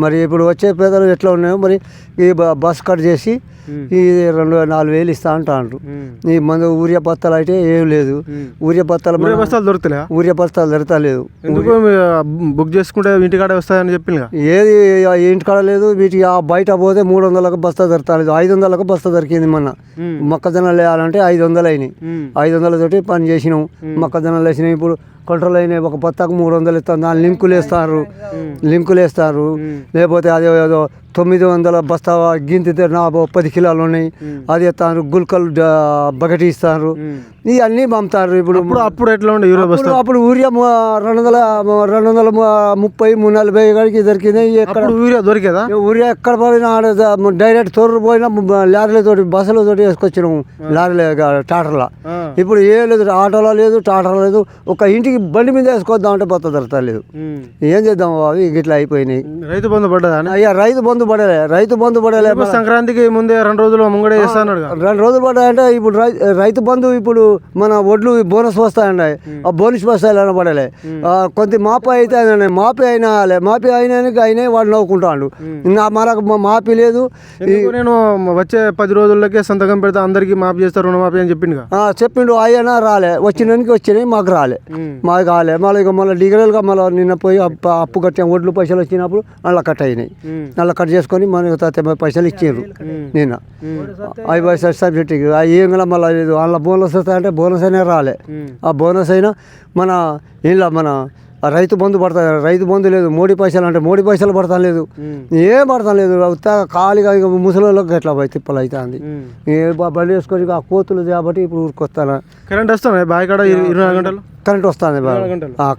మరి ఇప్పుడు వచ్చే పేదలు ఎట్లా ఉన్నాయో మరి ఈ బ- బస్ కట్ చేసి ఈ రెండు నాలుగు వేలు ఇస్తా అంటా అంటారు ఈ మందు ఊరియా బత్తాలు అయితే ఏం లేదు. ఊరియా బత్తాలు బస్తాలు దొరుకుతాయా ఊరియా బస్తాలు దొరకతా లేదు. బుక్ చేసుకుంటే ఇంటికాడ వస్తాయని చెప్పింది ఏది ఇంటికాడ లేదు వీటికి ఆ బయట పోతే మూడు వందలకు బస్తా దొరకలేదు ఐదు వందలకు బస్తా దొరికింది మొన్న. మొక్కజొన్నలు వేయాలంటే ఐదు వందలు అయినాయి. ఐదు వందలతోటి పని చేసినాం. మొక్కజొన్నలు వేసినాయి ఇప్పుడు కంట్రోల్ అయినాయి. ఒక బత్తాకు మూడు వందలు ఇస్తాం. దాని లింకులు వేస్తారు. లింకులు వేస్తారు. లేకపోతే అదే ఏదో తొమ్మిది వందల బస్తా గింతితే నా పది కిలోలు ఉన్నాయి అది ఇస్తారు గుల్కలు బకెట్ ఇస్తారు. ఇవన్నీ పంపుతారు ఇప్పుడు. అప్పుడు ఎట్లా ఉండే యూరియా బస్తా అప్పుడు ము- రెండు వందల రెండు వందల ముప్పై మూడు నలభై కాడికి దొరికింది. ఎక్కడ యూరియా దొరికేదా? ఊరియా ఎక్కడ పోయినా డైరెక్ట్ తోరు పోయినా లారీలతోటి బస్సులతోటి వేసుకొచ్చినాము లారీల టాటర్లో. ఇప్పుడు ఏ లేదు ఆటోలో లేదు టాటర్లో లేదు. ఒక ఇంటికి బండి మీద వేసుకొద్దాం అంటే బత్త దొరకలేదు ఏం చేద్దాం అవి ఇట్లా అయిపోయినాయి. రైతు బంధు పడ్డదా? అయ్యా రైతు బంధు పడలే రైతు బంధు పడలే సంక్రాంతికి ముందే రెండు రోజులు ముంగడే చేస్తా అన్నాడు కదా. రెండు రోజులు పడ్డాయంటే ఇప్పుడు రైతు బంధు ఇప్పుడు మన ఒడ్లు బోనస్ వస్తాయండి. ఆ బోనస్ వస్తాయి పడలే. ఆ, కొంత మాపి అయితే అయినా మాపి అయినా. మాపి అయినా అయినా వాడు నవ్వుకుంటాడు. ఇంకా మనకు మాపి లేదు. నేను వచ్చే పది రోజులకే సంతకం పెడితే అందరికి మాఫీ చేస్తారు రుణమాఫీ అని చెప్పిండు చెప్పిండు అయినా రాలే. వచ్చినానికి వచ్చినాయి మాకు రాలే. మాకు రాలే. మళ్ళీ ఇక మళ్ళీ డిగ్రీలుగా మళ్ళీ నిన్న పోయి అప్పు అప్పు కట్టాం. ఒడ్లు పైసలు వచ్చినప్పుడు అలా కట్ అయినాయి. అలా కట్ చేసుకొని మన తొంభై పైసలు ఇచ్చారు నిన్న. అవి పైసలు సబ్జెక్ట్ ఏం కూడా మళ్ళీ అందులో బోనస్ వస్తాయంటే బోనస్ అయినా రాలే. ఆ బోనస్ అయినా మన ఇంట్లో మన రైతు బంధు పడతా రైతు బంధు లేదు. మోడీ పైసలు అంటే మోడీ పైసలు పడతా లేదు. ఏం పడతా లేదు. ఖాళీగా ఇక ముసలిళ్ళకి ఎట్లా పోయి తిప్పలు అవుతుంది ఏ బండి వేసుకొని ఆ కోతులు కాబట్టి ఇప్పుడు ఊరికొస్తాను. కరెంట్ వస్తాను బావి కాడ ఇరవై గంటలు? కరెంట్ వస్తుంది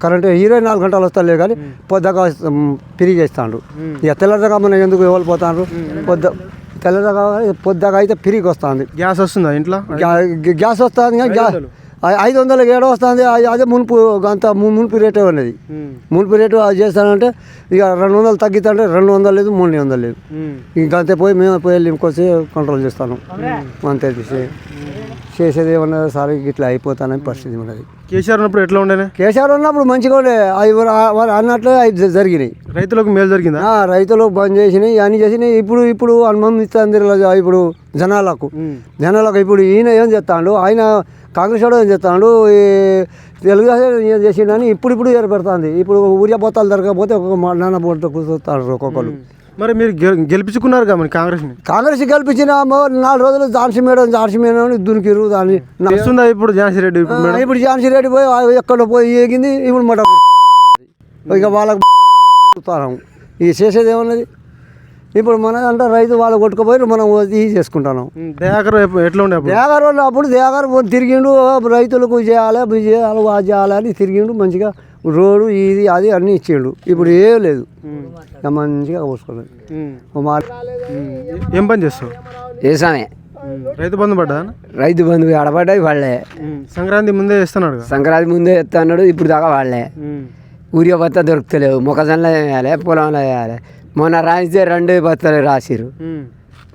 కరెంట్ ఇరవై నాలుగు గంటలు వస్తలే కానీ పొద్దుగా తిరిగి వేస్తాడు ఇక తెల్లదాకా మనం ఎందుకు ఎవరు పోతాడు పొద్దు తెల్లదాకా పొద్దుగా అయితే తిరిగి వస్తుంది గ్యాస్ వస్తుందా ఇంట్లో? గ్యా- గ్యాస్ వస్తుంది కానీ గ్యా వందలు. ఐ- ఐదు వందలకి ఏడో వస్తుంది. అది- అదే మునుపు అంత ము- మునుపు రేటే ఉన్నది. మునుపు రేటు అది చేస్తానంటే ఇక రెండు వందలు తగ్గితే రెండు వందలు లేదు మూడు వందలు లేదు. ఇంకా అంతే పోయి మేము పోయి వెళ్ళి ఇంకొచ్చి కంట్రోల్ చేస్తాను. అంతే చేసే- చేసేది ఏమన్నా సరే ఇట్లా అయిపోతానని పరిస్థితి ఉన్నది కేసీఆర్ ఉన్నప్పుడు ఎట్లా ఉండేనే? కేసీఆర్ ఉన్నప్పుడు మంచిగా ఉండే. అవి వారు అన్నట్లే అవి జరిగినాయి. రైతులకు మేలు జరిగిందా? ఆ, రైతులు బంద్ చేసినాయి అన్ని చేసినాయి. ఇప్పుడు ఇప్పుడు అనుమతిస్తుంది ఇప్పుడు జనాలకు. జనాలకు ఇప్పుడు ఈయన ఏం చేస్తాడు? ఆయన కాంగ్రెస్ వాడు ఏం చేస్తాడు? ఈ తెలుగుదేశం ఏం చేసిండని ఇప్పుడు ఇప్పుడు ఏర్పడుతుంది. ఇప్పుడు ఊరియా బొత్తాలు దొరకకపోతే ఒక్కొక్క మా నాన్న బొట్ట కూర్చొస్తారు ఒక్కొక్కరు మరి మీరు గెలిపించుకున్నారు కదా మరి కాంగ్రెస్ని? కాంగ్రెస్ గెలిపించిన నాలుగు రోజులు ఝాన్సీ మేడం ఝాన్సీ మేడం దునికిరు దాన్ని. నా- వస్తుందా ఇప్పుడు ఝాన్సీ రెడ్డి ఇప్పుడు ఝాన్సీ రెడ్డి పోయి ఎక్కడ పోయి ఏగింది? ఇప్పుడు మట ఇక వాళ్ళకి ఇక చేసేది ఏమన్నది? ఇప్పుడు మన అంటే రైతు వాళ్ళు కొట్టుకుపోయి మనం ఇది చేసుకుంటున్నాం. దయాకర్ ఎప్పు- ఎట్లా ఉండే అప్పుడు? దేగారు వాళ్ళు అప్పుడు దేగారు తిరిగిండు రైతులకు చేయాలి ఇది చేయాలి అది చేయాలి అని తిరిగిండు మంచిగా రోడ్డు ఇది అది అన్నీ ఇచ్చిండు. ఇప్పుడు ఏం లేదు. మంచిగా పోసుకోలేదు. ఏం పని చేస్తావు? ఉమ్, రైతు బంధు పడ్డా? రైతు బంధు ఆడపడ్డాయి వాళ్ళే. సంక్రాంతి ముందే ఇస్తున్నాడు కదా సంక్రాంతి ముందే ఎత్తా అన్నాడు ఇప్పుడు దాకా వాళ్ళే. ఊరియా బత్త దొరుకుతలేవు మొక్కజొన్నలో వేయాలి పొలంలో వేయాలి. మొన్న రాయిస్తే రెండు బస్తాలు రాసిరు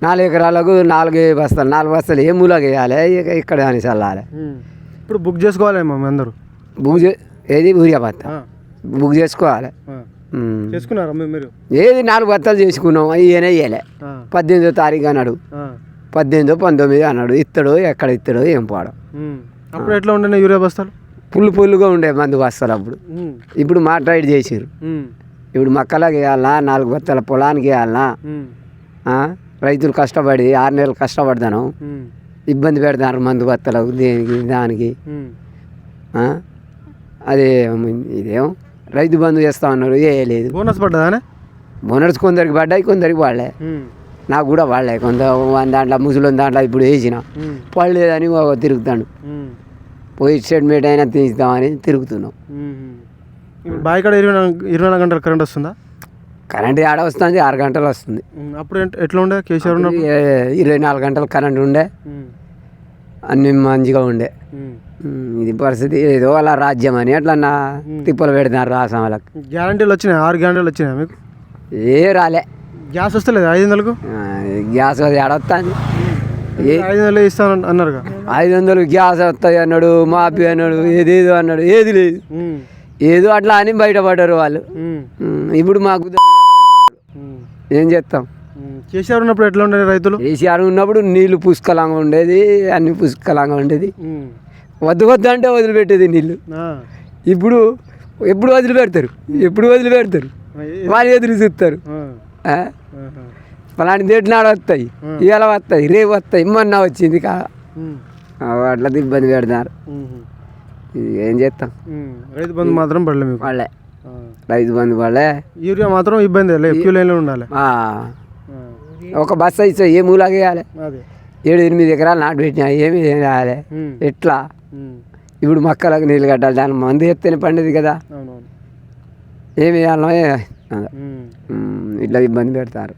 నాలుగు ఎకరాలకు నాలుగు బస్తాలు నాలుగు బస్తాలు ఏ మూలకి వేయాలి? ఇక ఇక్కడ అని చల్లాలి. ఇప్పుడు బుక్ చేసుకోవాలేమో అందరూ? బుక్ చే ఏది? ఊరియా బత్త. బుక్ చేసుకోవాలి. చేసుకున్నారా మీరు? ఏది నాలుగు బత్తాలు చేసుకున్నాం ఈయన ఆ, పద్దెనిమిదో తారీఖు అన్నాడు. పద్దెనిమిదో పంతొమ్మిది అన్నాడు. ఇత్తడు ఎక్కడ ఇత్తడు ఏం పోవడం. అప్పుడు ఎట్లా ఉండే యూరియా బస్తాలు? పుల్లు పుల్లుగా ఉండే మందు బస్తాలు అప్పుడు. ఇప్పుడు మాట్లాడి చేసిరు ఇప్పుడు మక్కలకి వేయాలనా? నాలుగు బత్తాల పొలానికి వేయాలనా? ఆ? రైతులు కష్టపడి ఆరు నెలలు కష్టపడతాను. ఇబ్బంది పెడతారు మందు బత్తలకు దేనికి దానికి? అదే ఇదేం? రైతు బంధు చేస్తా ఉన్నారు వేయలేదు బోనస్ పడ్డదానే? బోనర్స్ కొందరికి పడ్డాయి కొందరికి వాళ్ళే ఉమ్, నాకు కూడా వాళ్ళే కొంత దాంట్లో ముసలి దాంట్లో ఇప్పుడు వేసిన. పడలేదని తిరుగుతాడు పోయి స్టేట్మెంట్ అయినా తీస్తామని తిరుగుతున్నాం. బావి కాడ ఇరవై నాలుగు ఇరవై నాలుగు గంటలు కరెంట్ వస్తుందా? కరెంట్ ఆడ వస్తుంది ఆరు గంటలు వస్తుంది. అప్పుడు ఎట్- ఎట్లా ఉండే? కేసీఆర్ ఉన్నప్పుడు? ఇరవై నాలుగు గంటలు కరెంట్ ఉండే. అన్ని మంచిగా ఉండే. ఇది పరిస్థితి ఏదో అలా రాజ్యం అని అట్లా నా తిప్పలు పెడుతున్నారు రాసం వాళ్ళకి గ్యారంటీలు వచ్చినాయి? ఆరు గ్యారంటీలు వచ్చినాయి మీకు? ఏ రాలే. గ్యాస్ వస్తలేదు? ఐదు వందలకు? గ్యాస్ అది ఆడొస్తుంది ఏ? ఐదు వందలు ఇస్తాను అన్నారుగా. ఐదు వందలు గ్యాస్ వస్తాయి అన్నాడు మాపి అన్నాడు ఏదేదో అన్నాడు ఏది లేదు. ఏదో అట్లా అని బయటపడ్డారు వాళ్ళు. ఇప్పుడు మాకు ఏం చేస్తాం. కేసీఆర్ ఉన్నప్పుడు ఎట్లా ఉండే రైతులు? కేసీఆర్ ఉన్నప్పుడు నీళ్ళు పుష్కలంగా ఉండేది అన్ని పుష్కలంగా ఉండేది. వద్దు వద్దు అంటే వదిలిపెట్టేది నీళ్ళు. ఇప్పుడు ఎప్పుడు వదిలిపెడతారు? ఎప్పుడు వదిలిపెడతారు? వాళ్ళు ఎదురు చూస్తారు. ఫలాంటి దేటినాడు వస్తాయి ఇవాళ వస్తాయి రేపు వస్తాయి మొన్న వచ్చింది కా అట్లా ఇబ్బంది పెడతారు. ఇది ఏం చేస్తాం. రైతు బంధు మాత్రం పడలే మీకు? వాళ్ళే. రైతు బంధు వాళ్ళే యూరియా మాత్రం ఇబ్బంది క్యూ లైన్లో ఉండాలి. ఒక బస్సు అయితే ఏ మూలాగా వేయాలి? ఏడు ఎనిమిది ఎకరాలు నాటు పెట్టినా ఏమి చేయాలి. ఎట్లా. ఇప్పుడు మొక్కలకు నీళ్ళు కట్టాలి దాని మందు ఎత్తేనే పండేది కదా. ఏమి వేయాలో ఇట్లా ఇబ్బంది పెడతారు.